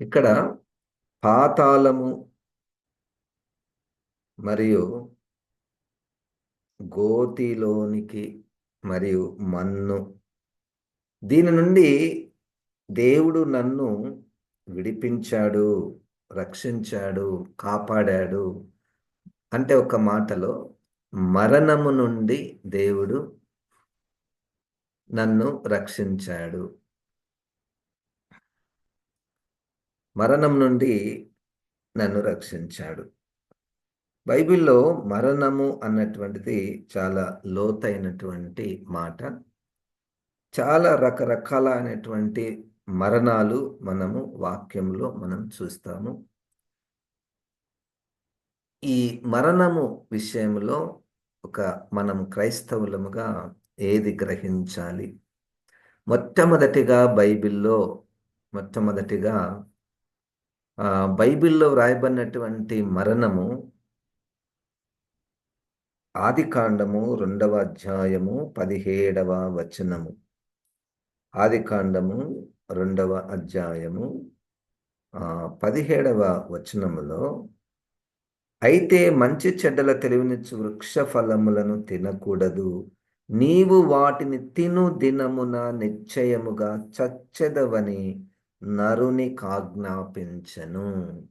ఇక్కడ పాతాళము మరియు గోతిలోనికి మరియు మన్ను. దీని నుండి దేవుడు నన్ను విడిపించాడు రక్షించాడు కాపాడాడు అంటే ఒక మాటలో మరణము నుండి దేవుడు నన్ను రక్షించాడు. మరణం నుండి నన్ను రక్షించాడు. బైబిల్లో మరణము అన్నటువంటిది చాలా లోతైనటువంటి మాట. చాలా రకరకాలైనటువంటి మరణాలు మనము వాక్యంలో మనం చూస్తాము. ఈ మరణము విషయంలో ఒక మనం క్రైస్తవులముగా ఏది గ్రహించాలి? మొట్టమొదటిగా బైబిల్లో మొట్టమొదటిగా బైబిల్లో వ్రాయబడినటువంటి మరణము ఆది కాండము రెండవ అధ్యాయము పదిహేడవ వచనము. ఆది కాండము రెండవ అధ్యాయము పదిహేడవ వచనములో అయితే మంచి చెడ్డల తెలివినిచ్చు వృక్ష ఫలములను తినకూడదు. నీవు వాటిని తిను దినమున నిశ్చయముగా చచ్చెదవని నరునికి ఆజ్ఞాపించను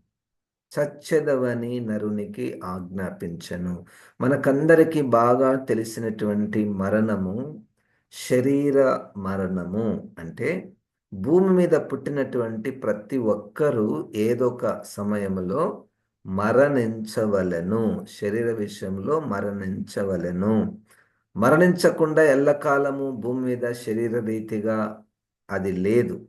చచ్చెదవని నరునికి ఆజ్ఞాపించను. మనకందరికీ బాగా తెలిసినటువంటి మరణము శరీర మరణము. అంటే భూమి మీద పుట్టినటువంటి ప్రతి ఒక్కరూ ఏదో ఒక సమయంలో మరణించవలను. శరీర విషయంలో మరణించవలను. మరణించకుండా ఎల్లకాలము భూమి మీద శరీర రీతిగా అది లేదు.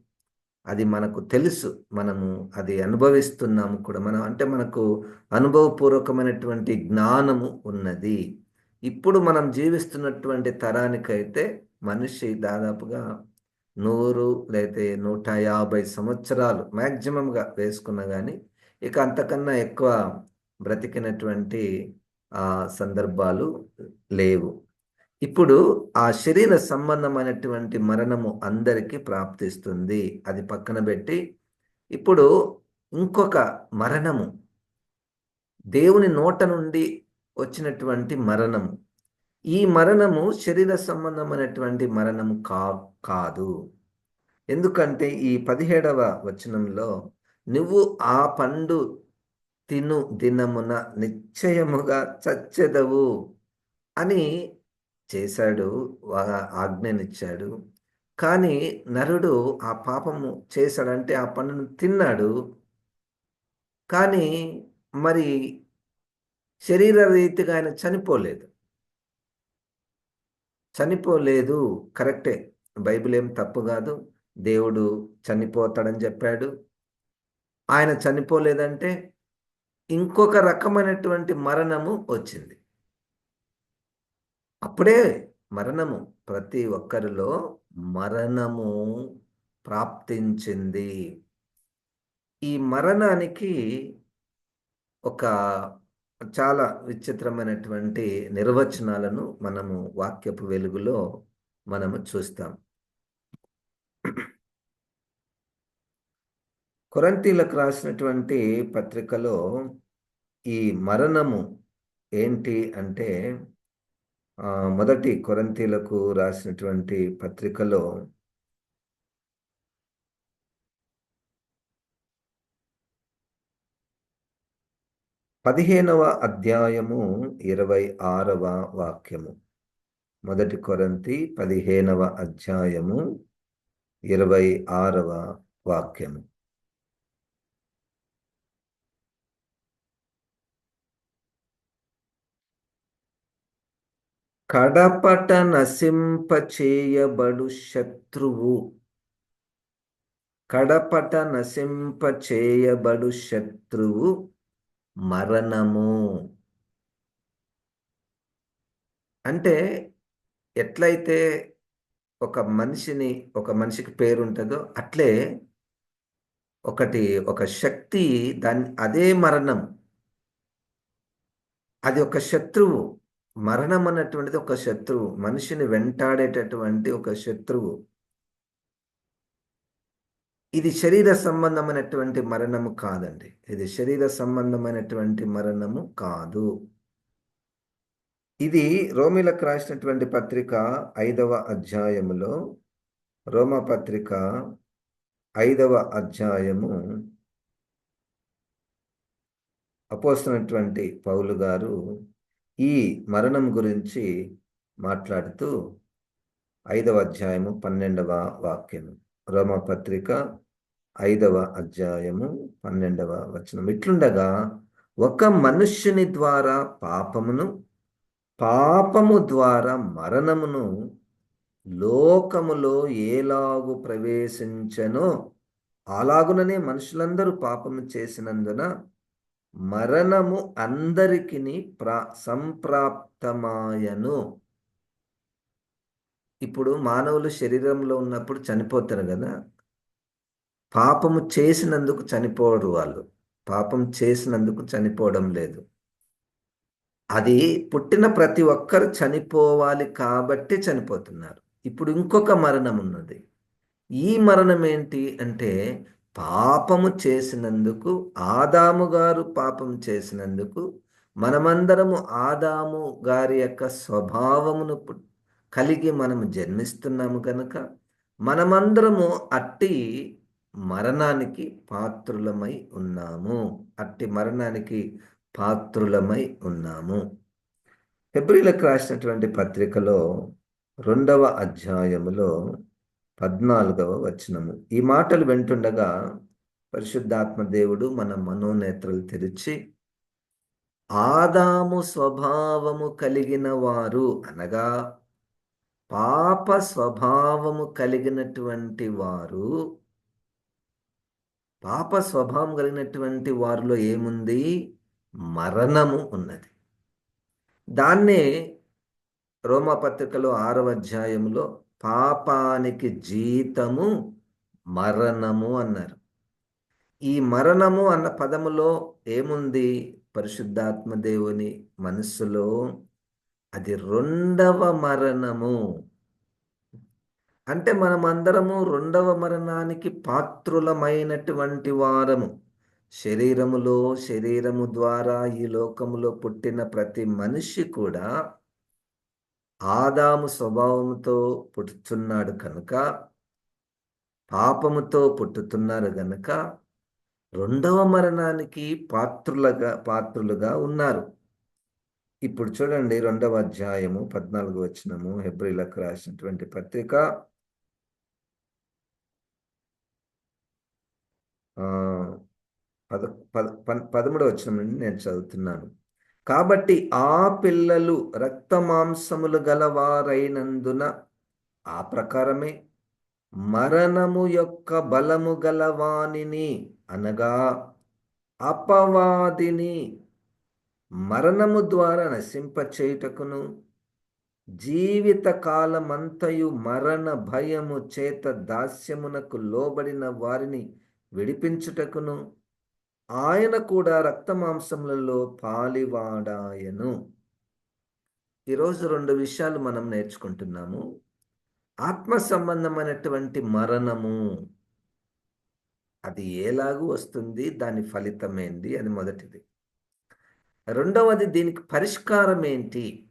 అది మనకు తెలుసు. మనము అది అనుభవిస్తున్నాము కూడా. మనం అంటే మనకు అనుభవపూర్వకమైనటువంటి జ్ఞానము ఉన్నది. ఇప్పుడు మనం జీవిస్తున్నటువంటి తరానికైతే మనిషి దాదాపుగా నూరు లేతే నూట యాభై సంవత్సరాలు మ్యాక్సిమంగా వేసుకున్నా కానీ ఇక అంతకన్నా ఎక్కువ బ్రతికినటువంటి సందర్భాలు లేవు. ఇప్పుడు ఆ శరీర సంబంధమైనటువంటి మరణము అందరికీ ప్రాప్తిస్తుంది. అది పక్కన పెట్టి ఇప్పుడు ఇంకొక మరణము. దేవుని నోట నుండి వచ్చినటువంటి మరణము. ఈ మరణము శరీర సంబంధమైనటువంటి మరణము కా కాదు. ఎందుకంటే ఈ పదిహేడవ వచనంలో నువ్వు ఆ పండు తిను దినమున నిశ్చయముగా చచ్చెదవు అని చేశాడు ఆజ్ఞనిచ్చాడు. కానీ నరుడు ఆ పాపము చేశాడంటే ఆ పనును తిన్నాడు. కానీ మరి శరీర రీతిగా ఆయన చనిపోలేదు. చనిపోలేదు కరెక్టే. బైబిల్ ఏం తప్పు కాదు. దేవుడు చనిపోతాడని చెప్పాడు. ఆయన చనిపోలేదంటే ఇంకొక రకమైనటువంటి మరణము వచ్చింది. అప్పుడే మరణము. ప్రతి ఒక్కరిలో మరణము ప్రాప్తించింది. ఈ మరణానికి ఒక చాలా విచిత్రమైనటువంటి నిర్వచనాలను మనము వాక్యపు వెలుగులో మనము చూస్తాం. కొరంతీలకు రాసినటువంటి పత్రికలో ఈ మరణము ఏంటి అంటే మొదటి కొరంతీలకు రాసినటువంటి పత్రికలో పదిహేనవ అధ్యాయము ఇరవై ఆరవ వాక్యము. మొదటి కొరంతి పదిహేనవ అధ్యాయము ఇరవై ఆరవ వాక్యము. కడపట నశింపచేయబడు శత్రువు. కడపట నశింపచేయబడు శత్రువు మరణము. అంటే ఎట్లయితే ఒక మనిషిని ఒక మనిషికి పేరు ఉంటుందో అట్లే ఒకటి ఒక శక్తి దాని అదే మరణం. అది ఒక శత్రువు. మరణం అన్నటువంటిది ఒక శత్రువు మనిషిని వెంటాడేటటువంటి ఒక శత్రువు. ఇది శరీర సంబంధమైనటువంటి మరణము కాదండి. ఇది శరీర సంబంధమైనటువంటి మరణము కాదు. ఇది రోమిలకు రాసినటువంటి పత్రిక ఐదవ అధ్యాయములో రోమ పత్రిక ఐదవ అధ్యాయము అపోస్తున్నటువంటి పౌలు గారు ఈ మరణం గురించి మాట్లాడుతూ ఐదవ అధ్యాయము పన్నెండవ వాక్యము. రోమపత్రిక ఐదవ అధ్యాయము పన్నెండవ వచనం. ఇట్లుండగా ఒక మనుష్యుని ద్వారా పాపమును పాపము ద్వారా మరణమును లోకములో ఏలాగు ప్రవేశించనో అలాగుననే మనుషులందరూ పాపము చేసినందున మరణము అందరికిని ప్రా సంప్రాప్తమాయను. ఇప్పుడు మానవులు శరీరంలో ఉన్నప్పుడు చనిపోతారు కదా. పాపము చేసినందుకు చనిపోరు వాళ్ళు. పాపం చేసినందుకు చనిపోవడం లేదు. అది పుట్టిన ప్రతి ఒక్కరు చనిపోవాలి కాబట్టి చనిపోతున్నారు. ఇప్పుడు ఇంకొక మరణం ఉన్నది. ఈ మరణం ఏంటి అంటే పాపము చేసినందుకు ఆదాము గారు పాపం చేసినందుకు మనమందరము ఆదాము గారి యొక్క స్వభావమును కలిగి మనము జన్మిస్తున్నాము కనుక మనమందరము అట్టి మరణానికి పాత్రులమై ఉన్నాము. అట్టి మరణానికి పాత్రులమై ఉన్నాము. ఫిబ్రిలకు రాసినటువంటి పత్రికలో రెండవ అధ్యాయములో పద్నాలుగవ వచనము. ఈ మాటలు వింటుండగా పరిశుద్ధాత్మ దేవుడు మన మనోనేత్రలు తెరిచి ఆదాము స్వభావము కలిగిన వారు అనగా పాప స్వభావము కలిగినటువంటి వారు పాప స్వభావం కలిగినటువంటి వారిలో ఏముంది? మరణము ఉన్నది. దాన్నే రోమపత్రికలో ఆరవ అధ్యాయంలో పాపానికి జీతము మరణము అన్నారు. ఈ మరణము అన్న పదములో ఏముంది? పరిశుద్ధాత్మ దేవుని మనస్సులో అది రెండవ మరణము. అంటే మనమందరము రెండవ మరణానికి పాత్రులమైనటువంటి వారము. శరీరములో శరీరము ద్వారా ఈ లోకములో పుట్టిన ప్రతి మనిషి కూడా ఆదాము స్వభావముతో పుట్టుతున్నాడు కనుక పాపముతో పుట్టుతున్నారు గనుక రెండవ మరణానికి పాత్రులుగా పాత్రులుగా ఉన్నారు. ఇప్పుడు చూడండి రెండవ అధ్యాయము పద్నాలుగు వచ్చినము హెబ్రిలకు రాసినటువంటి పత్రిక. పద పద పదమూడవ వచ్చిన నుండి నేను చదువుతున్నాను. కాబట్టి ఆ పిల్లలు రక్తమాంసములు గలవారైనందున ఆ ప్రకారమే మరణము యొక్క బలము గలవానిని అనగా అపవాదిని మరణము ద్వారా నశింపచేయుటకును జీవిత కాలమంతయు మరణ భయము చేత దాస్యమునకు లోబడిన వారిని విడిపించుటకును ఆయన కూడా రక్తమాంసములలో పాలివాడాయను. ఈరోజు రెండు విషయాలు మనం నేర్చుకుంటున్నాము. ఆత్మ సంబంధమైనటువంటి మరణము అది ఎలాగూ వస్తుంది దాని ఫలితం ఏంటి అది మొదటిది. రెండవది దీనికి పరిష్కారం ఏంటి?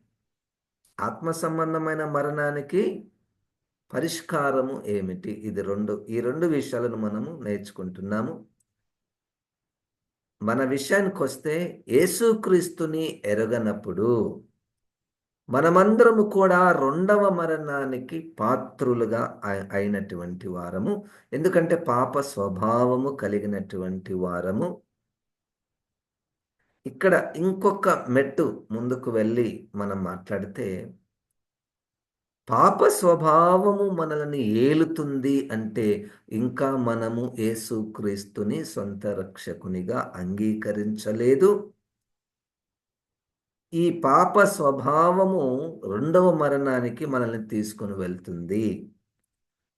ఆత్మ సంబంధమైన మరణానికి పరిష్కారము ఏమిటి? ఇది రెండు ఈ రెండు విషయాలను మనము నేర్చుకుంటున్నాము. మన విషయానికి వస్తే యేసుక్రీస్తుని ఎరగనప్పుడు మనమందరము కూడా రెండవ మరణానికి పాత్రులుగా అయినటువంటి వారము. ఎందుకంటే పాప స్వభావము కలిగినటువంటి వారము. ఇక్కడ ఇంకొక మెట్టు ముందుకు వెళ్ళి మనం మాట్లాడితే పాప స్వభావము మనల్ని ఏలుతుంది అంటే ఇంకా మనము యేసుక్రీస్తుని సొంత రక్షకునిగా అంగీకరించలేదు. ఈ పాప స్వభావము రెండవ మరణానికి మనల్ని తీసుకుని వెళ్తుంది.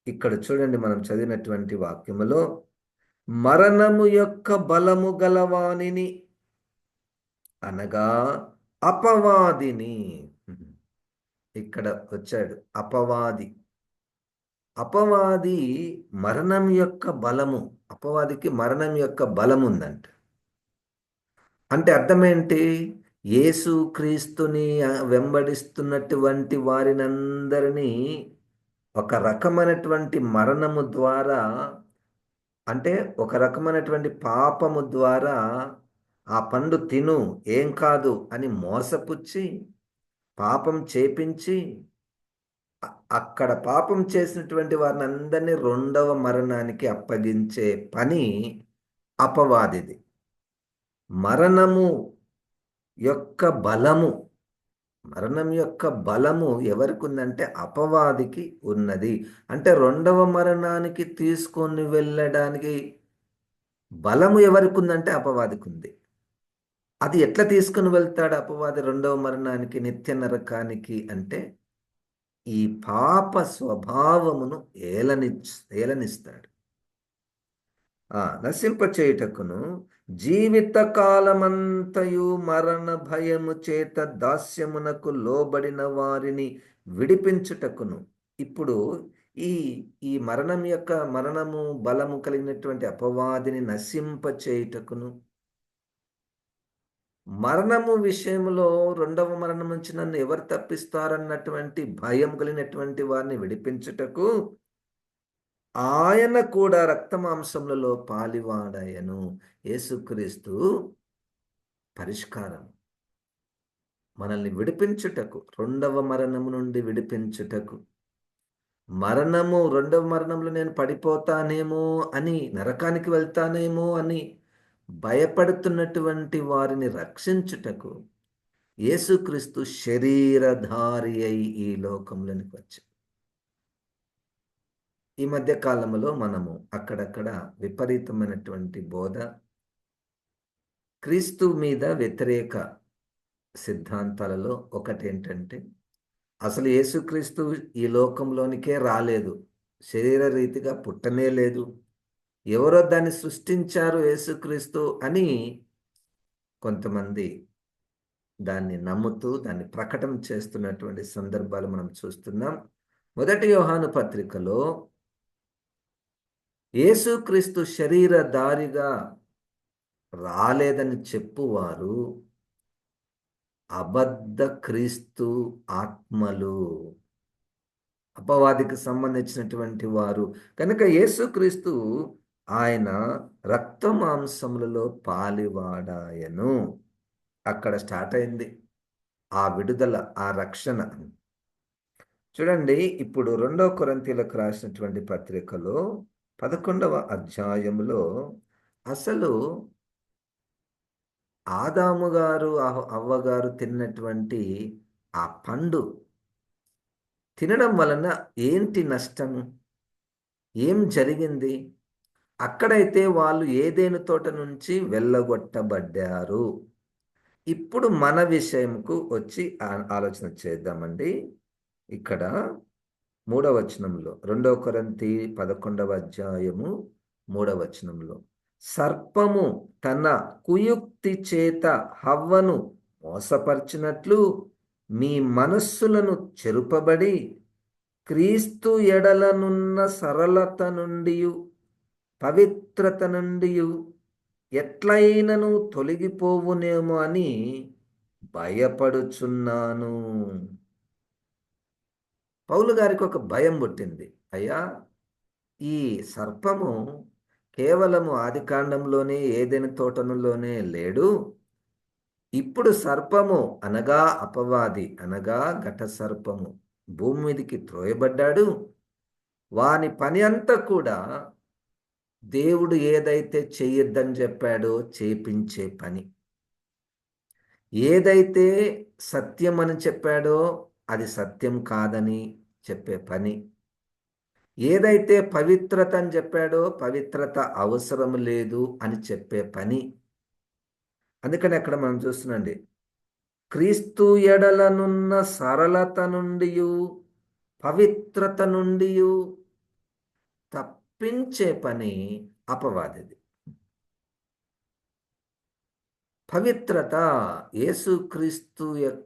ఇక్కడ చూడండి మనం చదివినటువంటి వాక్యములో మరణము యొక్క బలము గలవాణిని అనగా అపవాదిని ఇక్కడ వచ్చాడు. అపవాది. అపవాది మరణం యొక్క బలము అపవాదికి మరణం యొక్క బలం ఉందంట అంటే అర్థం ఏంటి యేసు క్రీస్తుని వెంబడిస్తున్నటువంటి వారినందరినీ ఒక రకమైనటువంటి మరణము ద్వారా అంటే ఒక రకమైనటువంటి పాపము ద్వారా ఆ పండు తిను ఏం కాదు అని మోసపుచ్చి పాపం చేపించి అక్కడ పాపం చేసినటువంటి వారిని అందరినీ రెండవ మరణానికి అప్పగించే పని అపవాదిది. మరణము యొక్క బలము మరణం యొక్క బలము ఎవరికి ఉందంటే అపవాదికి ఉన్నది. అంటే రెండవ మరణానికి తీసుకొని వెళ్ళడానికి బలము ఎవరికి ఉందంటే అపవాదికి ఉంది అది ఎట్లా తీసుకుని వెళ్తాడు అపవాది రెండవ మరణానికి నిత్య నరకానికి అంటే ఈ పాప స్వభావమును ఏలని ఏలనిస్తాడు. నశింపచేయుటకును జీవిత కాలమంతయు మరణ భయము చేత దాస్యమునకు లోబడిన వారిని విడిపించుటకును. ఇప్పుడు ఈ ఈ మరణం యొక్క మరణము బలము కలిగినటువంటి అపవాదిని నశింపచేయుటకును మరణము విషయంలో రెండవ మరణం నుంచి నన్ను ఎవరు తప్పిస్తారన్నటువంటి భయం కలిగినటువంటి వారిని విడిపించుటకు ఆయన కూడా రక్తమాంసములలో పాలివాడాయను. యేసుక్రీస్తు పరిష్కారం మనల్ని విడిపించుటకు రెండవ మరణము నుండి విడిపించుటకు. మరణము రెండవ మరణంలో నేను పడిపోతానేమో అని నరకానికి వెళ్తానేమో అని భయపడుతున్నటువంటి వారిని రక్షించుటకు యేసుక్రీస్తు శరీరధారి అయి ఈ లోకంలోనికి వచ్చి ఈ మధ్య కాలంలో మనము అక్కడక్కడ విపరీతమైనటువంటి బోధ క్రీస్తు మీద వ్యతిరేక సిద్ధాంతాలలో ఒకటి ఏంటంటే అసలు యేసుక్రీస్తు ఈ లోకంలోనికే రాలేదు. శరీర రీతిగా పుట్టనే లేదు. ఎవరో దాన్ని సృష్టించారు యేసుక్రీస్తు అని కొంతమంది దాన్ని నమ్ముతూ దాన్ని ప్రకటన చేస్తున్నటువంటి సందర్భాలు మనం చూస్తున్నాం. మొదటి యోహాను పత్రికలో యేసుక్రీస్తు శరీరధారిగా రాలేదని చెప్పువారు అబద్ధ క్రీస్తు ఆత్మలు. అపవాదికి సంబంధించినటువంటి వారు. కనుక యేసుక్రీస్తు ఆయన రక్త మాంసములలో పాలివాడాయను. అక్కడ స్టార్ట్ అయింది. ఆ విడుదల ఆ రక్షణ. చూడండి ఇప్పుడు రెండో కొరంతీలకు రాసినటువంటి పత్రికలో పదకొండవ అధ్యాయంలో అసలు ఆదాము గారు అవ్వగారు తిన్నటువంటి ఆ పండు తినడం వలన ఏంటి నష్టం? ఏం జరిగింది? అక్కడైతే వాళ్ళు ఏదేను తోట నుంచి వెళ్ళగొట్టబడ్డారు? ఇప్పుడు మన విషయంకు వచ్చి ఆలోచన చేద్దామండి. ఇక్కడ మూడవ వచనంలో రెండవ కొరంతి పదకొండవ అధ్యాయము మూడవ వచనంలో సర్పము తన కుయుక్తి చేత హవ్వను మోసపరిచినట్లు మీ మనస్సులను చెరుపబడి క్రీస్తు ఎడలనున్న సరళత నుండి పవిత్రత నుండి ఎట్లయినను తొలగిపోవునేమో అని భయపడుచున్నాను. పౌలు గారికి ఒక భయం పుట్టింది. అయ్యా ఈ సర్పము కేవలము ఆది కాండంలోనే ఏదైనా తోటనులోనే లేడు. ఇప్పుడు సర్పము అనగా అపవాది అనగా ఘట సర్పము. భూమి మీదకి త్రోయబడ్డాడు. వాని పని అంతా కూడా దేవుడు ఏదైతే చేయొద్దని చెప్పాడో చేపించే పని. ఏదైతే సత్యం అని చెప్పాడో అది సత్యం కాదని చెప్పే పని. ఏదైతే పవిత్రత అని చెప్పాడో పవిత్రత అవసరం లేదు అని చెప్పే పని. అందుకని అక్కడ మనం చూస్తున్నాండి క్రీస్తు ఎడలనున్న సరళత నుండి పవిత్రత నుండి పెంచే పని అపవాదిది. పవిత్రత యేసుక్రీస్తు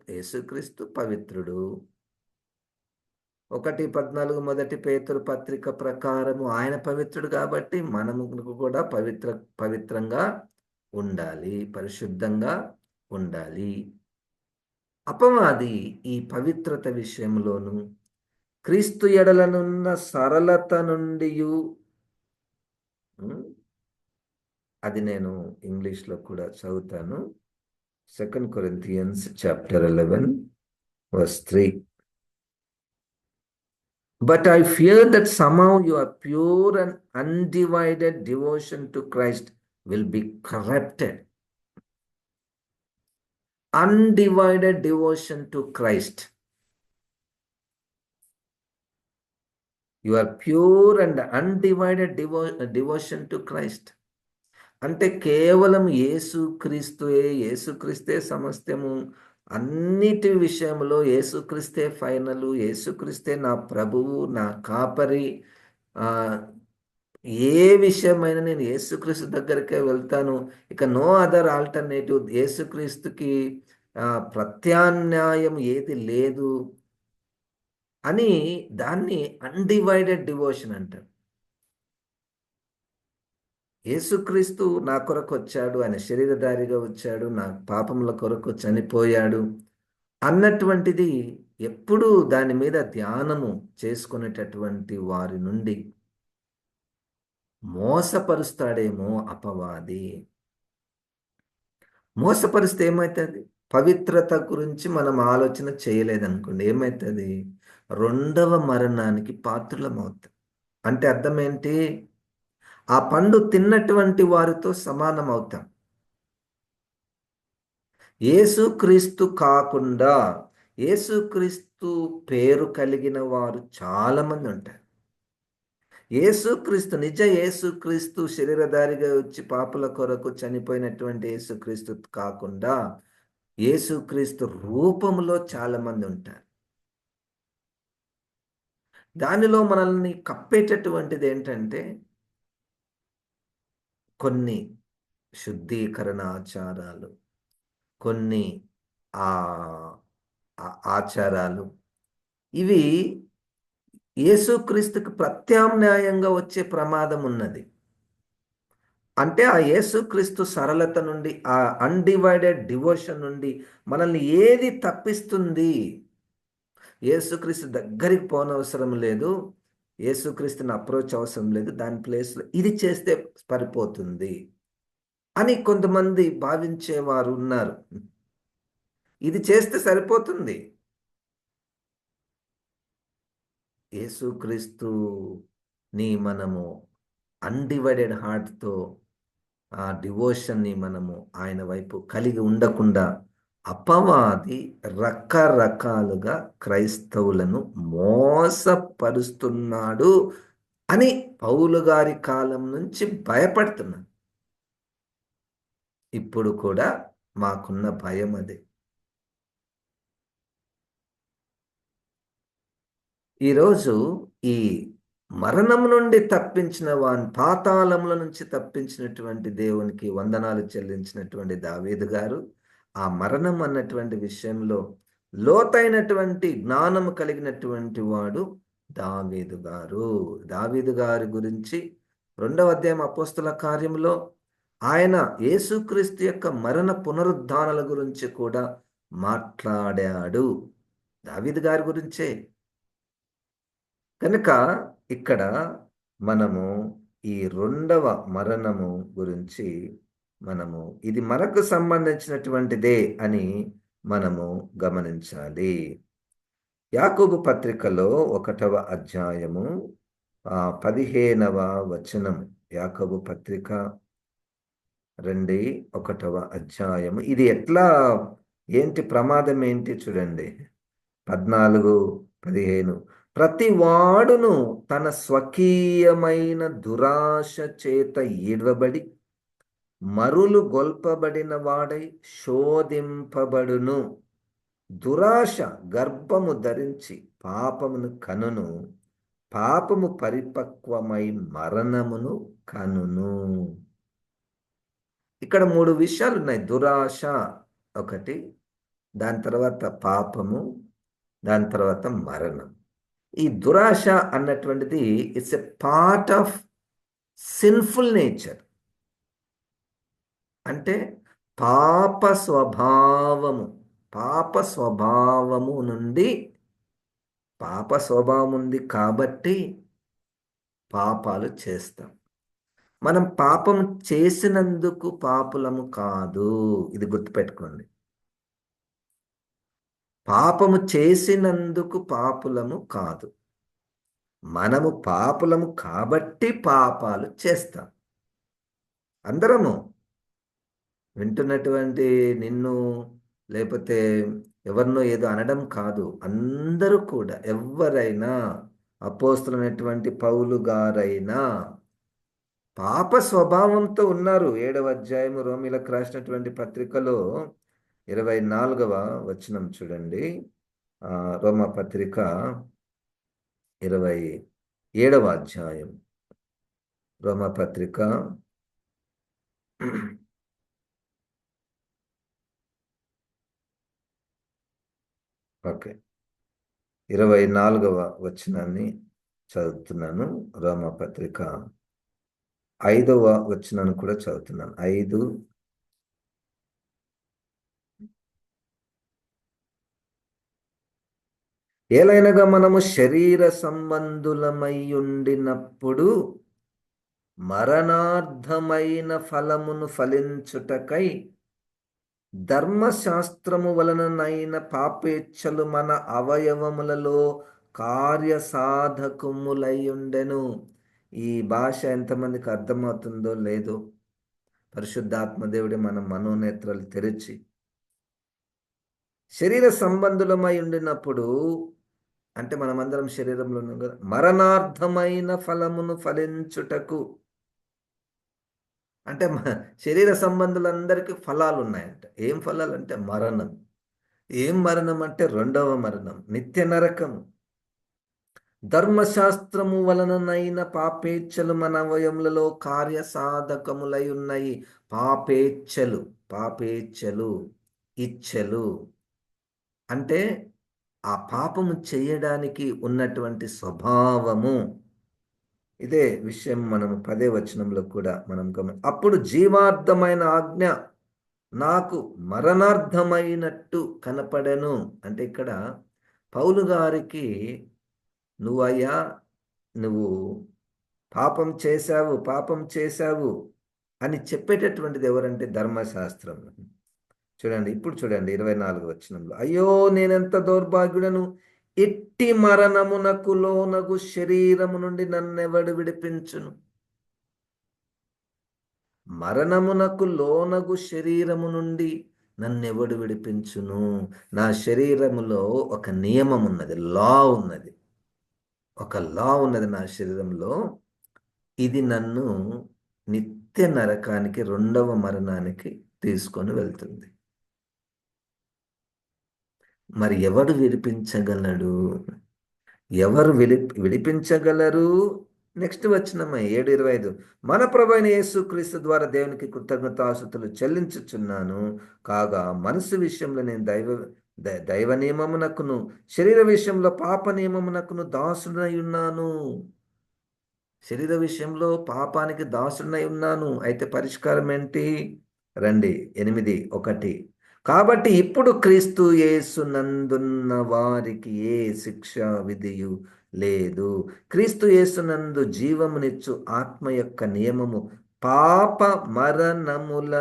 యేసుక్రీస్తు పవిత్రుడు. ఒకటి పద్నాలుగు మొదటి పేతురు పత్రిక ప్రకారము ఆయన పవిత్రుడు కాబట్టి మనము కూడా పవిత్ర పవిత్రంగా ఉండాలి పరిశుద్ధంగా ఉండాలి. అపవాది ఈ పవిత్రత విషయంలోను క్రీస్తు ఎడలనున్న సరళత నుండి అది నేను ఇంగ్లీష్లో కూడా చదువుతాను. Second Corinthians chapter eleven verse three but I fear that somehow your pure and undivided devotion to Christ will be corrupted undivided devotion to Christ or pure and undivided డివో devotion to Christ అంటే కేవలం యేసు క్రీస్తుయే యేసుక్రీస్తే సమస్తము. అన్నిటి విషయంలో యేసుక్రీస్తే final యేసుక్రీస్తే నా ప్రభువు నా కాపరి. ఏ విషయమైనా నేను యేసుక్రీస్తు దగ్గరికే వెళ్తాను. ఇక నో అదర్ ఆల్టర్నేటివ్. యేసుక్రీస్తుకి ప్రత్యామ్నాయం ఏది లేదు. అని దాన్ని అన్డివైడెడ్ డివోషన్ అంటారు. యేసుక్రీస్తు నా కొరకు వచ్చాడు ఆయన శరీరధారిగా వచ్చాడు నా పాపముల కొరకు చనిపోయాడు అన్నటువంటిది ఎప్పుడూ దాని మీద ధ్యానము చేసుకునేటటువంటి వారి నుండి మోసపరుస్తాడేమో అపవాది. మోసపరిస్తే ఏమవుతుంది పవిత్రత గురించి మనం ఆలోచన చేయలేదనుకోండి ఏమవుతుంది రెండవ మరణానికి పాత్రులమవుతాం. అంటే అర్థం ఏంటి ఆ పండు తిన్నటువంటి వారితో సమానం అవుతాం ఏసుక్రీస్తు కాకుండా ఏసుక్రీస్తు పేరు కలిగిన వారు చాలామంది ఉంటారు. ఏసుక్రీస్తు నిజ ఏసుక్రీస్తు శరీరధారిగా వచ్చి పాపుల కొరకు చనిపోయినటువంటి ఏసుక్రీస్తు కాకుండా ఏసుక్రీస్తు రూపంలో చాలామంది ఉంటారు. దానిలో మనల్ని కప్పేటటువంటిది ఏంటంటే కొన్ని శుద్ధీకరణ ఆచారాలు కొన్ని ఆచారాలు. ఇవి యేసుక్రీస్తుకు ప్రత్యామ్నాయంగా వచ్చే ప్రమాదం ఉన్నది అంటే ఆ యేసుక్రీస్తు సరళత నుండి ఆ అన్డివైడెడ్ డివోషన్ నుండి మనల్ని ఏది తప్పిస్తుంది యేసుక్రీస్తు దగ్గరికి పోనవసరం లేదు. యేసుక్రీస్తుని అప్రోచ్ అవసరం లేదు. దాని ప్లేస్లో ఇది చేస్తే సరిపోతుంది అని కొంతమంది భావించేవారు ఉన్నారు. ఇది చేస్తే సరిపోతుంది. యేసుక్రీస్తుని మనము అన్డివైడెడ్ హార్ట్తో ఆ డివోషన్ని మనము ఆయన వైపు కలిగి ఉండకుండా అపవాది రకరకాలుగా క్రైస్తవులను మోసపరుస్తున్నాడు అని పౌలు గారి కాలం నుంచి భయపడుతున్నాను ఇప్పుడు కూడా మాకున్న భయం అదే. ఈరోజు ఈ మరణం నుండి తప్పించిన వాని పాతాళముల నుంచి తప్పించినటువంటి దేవునికి వందనాలు చెల్లించినటువంటి దావేదు గారు ఆ మరణం అన్నటువంటి విషయంలో లోతైనటువంటి జ్ఞానము కలిగినటువంటి వాడు దావీదు గారు. దావీదు గారి గురించి రెండవ అధ్యాయం అపోస్తుల కార్యంలో ఆయన యేసుక్రీస్తు యొక్క మరణ పునరుద్ధానాల గురించి కూడా మాట్లాడాడు. దావీదు గారి గురించే. కనుక ఇక్కడ మనము ఈ రెండవ మరణము గురించి మనము ఇది మనకు సంబంధించినటువంటిదే అని మనము గమనించాలి. యాకోబు పత్రికలో ఒకటవ అధ్యాయము పదిహేనవ వచనం. యాకోబు పత్రిక రండి ఒకటవ అధ్యాయము. ఇది ఎట్లా ఏంటి ప్రమాదం ఏంటి చూడండి. పద్నాలుగు పదిహేను. ప్రతి వాడును తన స్వకీయమైన దురాశ చేత ఈడవబడి మరులు గొల్పబడిన వాడై శోధింపబడును. దురాశ గర్భము ధరించి పాపమును కనును. పాపము పరిపక్వమై మరణమును కనును. ఇక్కడ మూడు విషయాలు ఉన్నాయి. దురాశ ఒకటి దాని తర్వాత పాపము దాని తర్వాత మరణం. ఈ దురాశ అన్నటువంటిది it's a part of sinful nature అంటే పాప స్వభావము పాప స్వభావము నుండి పాప స్వభావం ఉంది కాబట్టి పాపాలు చేస్తాం. మనం పాపం చేసినందుకు పాపులము కాదు. ఇది గుర్తుపెట్టుకోండి. పాపము చేసినందుకు పాపులము కాదు. మనము పాపులము కాబట్టి పాపాలు చేస్తాం. అందరము వింటున్నటువంటి నిన్ను లేకపోతే ఎవరినో ఏదో అనడం కాదు. అందరూ కూడా ఎవరైనా అపోస్తులైనటువంటి పౌలు గారైనా పాప స్వభావంతో ఉన్నారు. ఏడవ అధ్యాయము రోమిలకు రాసినటువంటి పత్రికలో ఇరవై నాలుగవ వచనం చూడండి. రోమ పత్రిక ఇరవై ఏడవ అధ్యాయం. రోమ పత్రిక ఓకే. ఇరవై నాలుగవ వచనాన్ని చదువుతున్నాను రామపత్రిక ఐదవ వచనాన్ని కూడా చదువుతున్నాను. ఐదు ఏలైనగా మనము శరీర సంబంధులమై ఉండినప్పుడు మరణార్థమైన ఫలమును ఫలించుటకై ధర్మశాస్త్రము వలననైన పాపేచ్ఛలు మన అవయవములలో కార్యసాధకములై ఉండెను ఈ భాష ఎంతమందికి అర్థమవుతుందో లేదో. పరిశుద్ధాత్మదేవుడి మన మనోనేత్రాలు తెరిచి శరీర సంబంధులమై ఉండినప్పుడు అంటే మనమందరం శరీరంలో మరణార్థమైన ఫలమును ఫలించుటకు అంటే శరీర సంబంధులందరికీ ఫలాలు ఉన్నాయంట ఏం ఫలాలు అంటే మరణం. ఏం మరణం అంటే రెండవ మరణం. నిత్య నరకం ధర్మశాస్త్రము వలననైన పాపేచ్ఛలు మన అవయములలో కార్య సాధకములై ఉన్నాయి. పాపేచ్ఛలు పాపేచ్ఛలు ఇచ్ఛలు. అంటే ఆ పాపము చేయడానికి ఉన్నటువంటి స్వభావము ఇదే విషయం మనం పదే వచనంలో కూడా మనం గమని అప్పుడు జీవార్థమైన ఆజ్ఞ నాకు మరణార్థమైనట్టు కనపడను. అంటే ఇక్కడ పౌలు గారికి నువ్వయ్యా నువ్వు పాపం చేశావు పాపం చేశావు అని చెప్పేటటువంటిది ఎవరంటే ధర్మశాస్త్రం. చూడండి ఇప్పుడు చూడండి ఇరవై నాలుగు వచ్చినంలో అయ్యో నేనెంత దౌర్భాగ్యుడను? ఎట్టి మరణమునకు లోనగు శరీరము నుండి నన్నెవడు విడిపించును? మరణమునకు లోనగు శరీరము నుండి నన్నెవడు విడిపించును? నా శరీరములో ఒక నియమం ఉన్నది లా ఉన్నది. ఒక లా ఉన్నది నా శరీరంలో. ఇది నన్ను నిత్య నరకానికి రెండవ మరణానికి తీసుకొని వెళ్తుంది. మరి ఎవడు విడిపించగలడు? ఎవరు విడి విడిపించగలరు? నెక్స్ట్ వచ్చినమ్మా ఏడు ఇరవై ఐదు. మన ప్రభైన యేసు క్రీస్తు ద్వారా దేవునికి కృతజ్ఞతాసుతులు చెల్లించుచున్నాను. కాగా మనసు విషయంలో నేను దైవ దైవ నియమమునకును శరీర విషయంలో పాప నియమమునకును దాసుడై ఉన్నాను. శరీర విషయంలో పాపానికి దాసుడై ఉన్నాను. అయితే పరిష్కారం ఏంటి? రండి ఎనిమిది ఒకటి. కాబట్టి ఇప్పుడు క్రీస్తు యేసునందున్న వారికి ఏ శిక్ష విధియు లేదు. క్రీస్తు యేసునందు జీవమునిచ్చు ఆత్మ యొక్క నియమము పాప మరణముల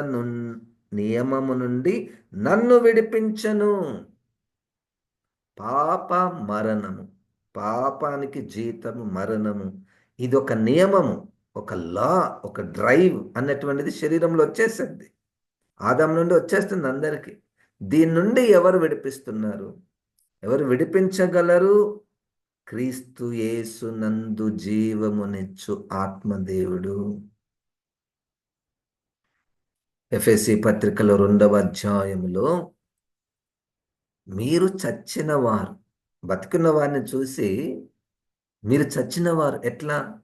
నియమము నుండి నన్ను విడిపించను. పాప మరణము పాపానికి జీతము మరణము ఇది ఒక నియమము ఒక లా ఒక డ్రైవ్ అన్నటువంటిది శరీరంలో వచ్చేసింది. ఆదం నుండి వచ్చేస్తుంది అందరికీ. దీని నుండి ఎవరు విడిపిస్తున్నారు? ఎవరు విడిపించగలరు? క్రీస్తు యేసు నందు జీవమునిచ్చు ఆత్మదేవుడు. ఎఫ్ఎసి పత్రికలో రెండవ అధ్యాయములో మీరు చచ్చిన వారు బతికున్న వారిని చూసి మీరు చచ్చిన వారు ఎట్లా?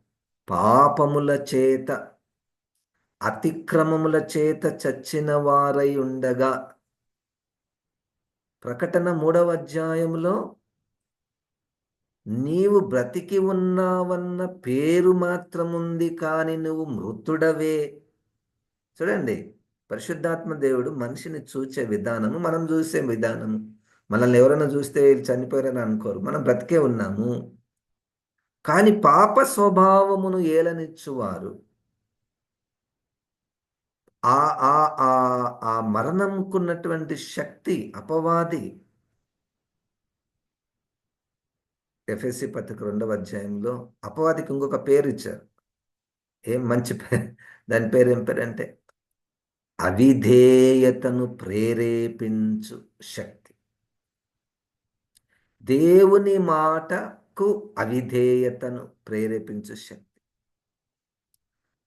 పాపముల చేత అతిక్రమముల చేత చచ్చిన వారై ఉండగా ప్రకటన మూడవ అధ్యాయంలో నీవు బ్రతికి ఉన్నావన్న పేరు మాత్రం ఉంది కానీ నువ్వు మృతుడవే. చూడండి పరిశుద్ధాత్మ దేవుడు మనిషిని చూచే విధానము మనం చూసే విధానము. మనల్ని ఎవరైనా చూస్తే వీళ్ళు చనిపోయారని అనుకోరు. మనం బ్రతికే ఉన్నాము. కానీ పాప స్వభావమును ఏలనిచ్చువారు. ఆ ఆ ఆ ఆ మరణంకున్నటువంటి శక్తి అపవాది. ఎఫ్ఎస్సి పత్రిక రెండవ అధ్యాయంలో అపవాదికి ఇంకొక పేరు ఇచ్చారు ఏం మంచి పేరు దాని పేరు ఏం పేరు అంటే అవిధేయతను ప్రేరేపించు శక్తి. దేవుని మాటకు అవిధేయతను ప్రేరేపించు శక్తి.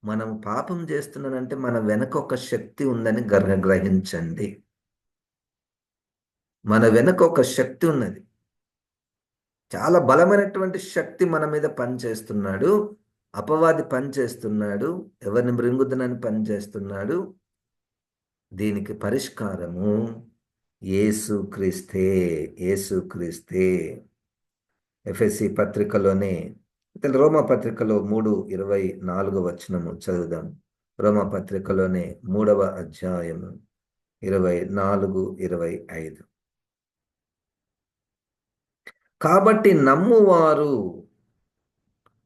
మనం పాపం చేస్తున్నానంటే మన వెనక ఒక శక్తి ఉందని గ్రహించండి. మన వెనక ఒక శక్తి ఉన్నది. చాలా బలమైనటువంటి శక్తి మన మీద పనిచేస్తున్నాడు. అపవాది పనిచేస్తున్నాడు. ఎవరిని మృంగుదనని పనిచేస్తున్నాడు. దీనికి పరిష్కారము ఏసు క్రీస్తే ఏసు క్రీస్తే. ఎఫ్ఎస్సి పత్రికలోనే రోమా పత్రికలో మూడు ఇరవై నాలుగు వచనము చదువుదాం. రోమా పత్రికలోనే మూడవ అధ్యాయము ఇరవై నాలుగు ఇరవై ఐదు. కాబట్టి నమ్మువారు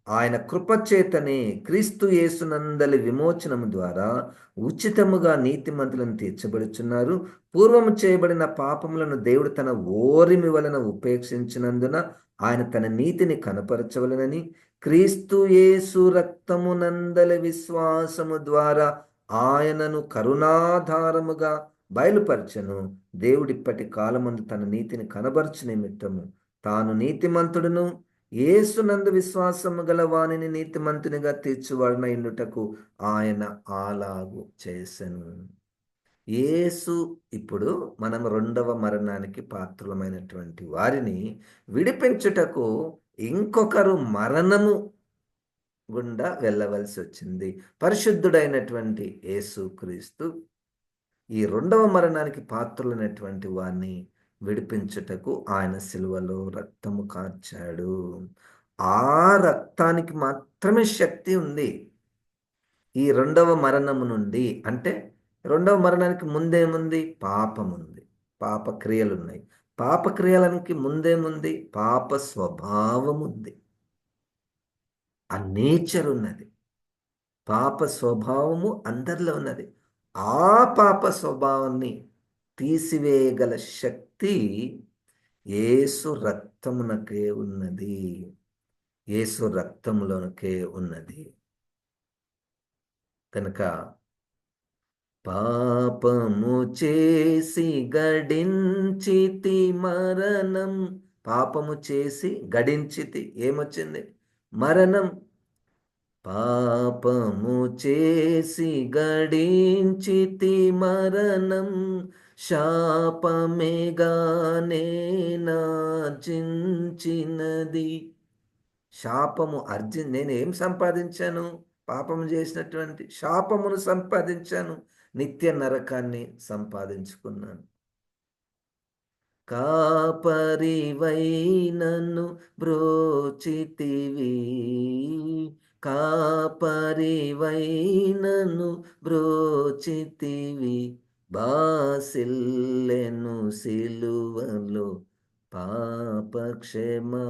ఆయన కృపచేతనే క్రీస్తు యేసునందలి విమోచనము ద్వారా ఉచితముగా నీతిమంతులను తీర్చబడుచున్నారు. పూర్వము చేయబడిన పాపములను దేవుడు తన ఓరిమి వలన ఉపేక్షించినందున ఆయన తన నీతిని కనపరచవలనని క్రీస్తు యేసు రక్తమునందలి విశ్వాసము ద్వారా ఆయనను కరుణాధారముగా బయలుపరచను. దేవుడిప్పటి కాలమందు తన నీతిని కనబరచు నిమిత్తము. తాను నీతిమంతుడును. ఏసునందు విశ్వాసము గల వాణిని నీతిమంతునిగా తీర్చువాడిన ఇండుటకు ఆయన అలాగు చేసెను. ఏసు ఇప్పుడు మనం రెండవ మరణానికి పాత్రులమైనటువంటి వారిని విడిపించుటకు ఇంకొకరు మరణము గుండా వెళ్ళవలసి వచ్చింది. పరిశుద్ధుడైనటువంటి యేసు క్రీస్తు ఈ రెండవ మరణానికి పాత్రులైనటువంటి వారిని విడిపించుటకు ఆయన సిలువలో రక్తము కార్చాడు. ఆ రక్తానికి మాత్రమే శక్తి ఉంది. ఈ రెండవ మరణము నుండి అంటే రెండవ మరణానికి ముందేముంది పాపం ఉంది పాపక్రియలకి ఉన్నాయి ముందేముంది పాప స్వభావం ఉంది ఆ నేచర్ ఉన్నది. పాప స్వభావము అందరిలో ఉన్నది. ఆ పాప స్వభావాన్ని తీసివేయగల శక్తి ఏసు రక్తమునకే ఉన్నది. ఏసు రక్తములోనకే ఉన్నది. కనుక పాపము చేసి గడించితి మరణం. పాపము చేసి గడించితి. ఏమొచ్చింది? మరణం. పాపము చేసి గడించితి మరణం. శాపమేగానే నార్జించినది శాపము అర్జి నేను ఏం సంపాదించాను? పాపము చేసినటువంటి శాపమును సంపాదించాను. నిత్య నరకాన్ని సంపాదించుకున్నాను. కాపరివైనను బ్రోచితివి. కాపరివైనను బ్రోచితివి. బాసిల్లెను సిలువలో పాపక్షమా.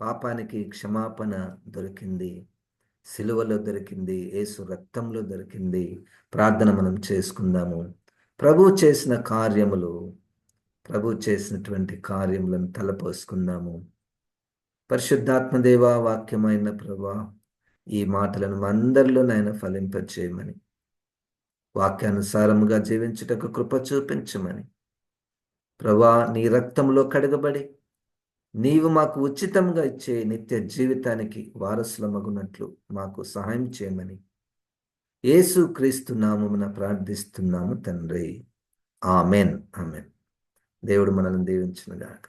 పాపానికి క్షమాపణ దొరికింది. సిలువలో దొరికింది యేసు రక్తంలో దొరికింది. ప్రార్థన మనం చేసుకుందాము. ప్రభు చేసిన కార్యములు ప్రభు చేసినటువంటి కార్యములను తలపోసుకుందాము. పరిశుద్ధాత్మదేవ వాక్యమైన ప్రభా ఈ మాటలను అందరిలో నాయన ఫలింపచేయమని. వాక్యానుసారముగా జీవించుటకు కృప చూపించమని. ప్రభా నీ రక్తంలో కడగబడి నీవు మాకు ఉచితంగా ఇచ్చే నిత్య జీవితానికి వారసులమగునట్లు మాకు సహాయం చేయమని. యేసు క్రీస్తు నామమున ప్రార్థిస్తున్నాము తండ్రి. ఆమెన్. ఆమెన్. దేవుడు మనల్ని దీవించిన గాక